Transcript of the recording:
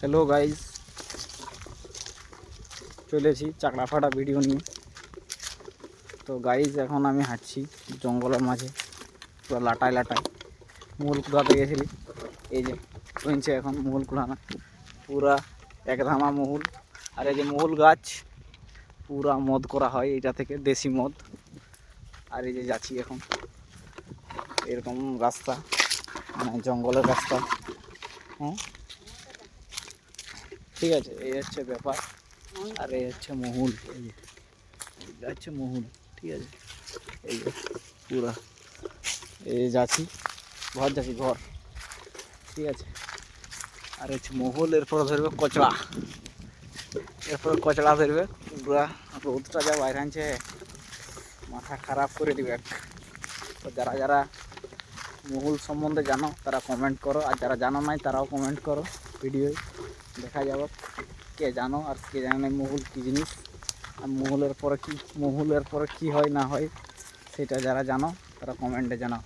Hello guys চলেছি চাকড়া ফাটা video নিয়ে। তো গাইজ এখন আমি হাঁটছি জঙ্গলের মাঝে। পুরো লাটায় লাটায়। মূল কুড়াতে গেছিলি। এই যে হয়েছে এখন মহুল কুড়ানা পুরা একধামা মহুল। আর এই যে মহুল গাছ, পুরা মদ করা হয় এটা থেকে, দেশি মদ। আর এই যে যাচ্ছি এখন। এরকম রাস্তা মানে জঙ্গলের রাস্তা। হ্যাঁ? ঠিক আছে, এই হচ্ছে ব্যাপার। আর এই হচ্ছে মহুল, এই যে। এটা হচ্ছে মহুল, ঠিক আছে। এই যে, পুরা। এই যাচ্ছি, ঘর যাচ্ছি, ঘর। ঠিক আছে। আর হচ্ছে মহুল, এরপর ধরবে কচড়া। এরপর কচড়া ধরবে পুরা রোদটা যা বাইরে আনছে, মাথা খারাপ করে দিবে। যারা যারা মহুল সম্বন্ধে জানো, তারা কমেন্ট করো, আর যারা জানো নাই, তারাও কমেন্ট করো ভিডিও দেখা যাব কে জানো আর কে জানে নাই মহুল কী জিনিস, আর মহুলের পরে কী মহুলের পরে কী হয়, না হয়, সেটা যারা জানো, তারা কমেন্টে জানাও।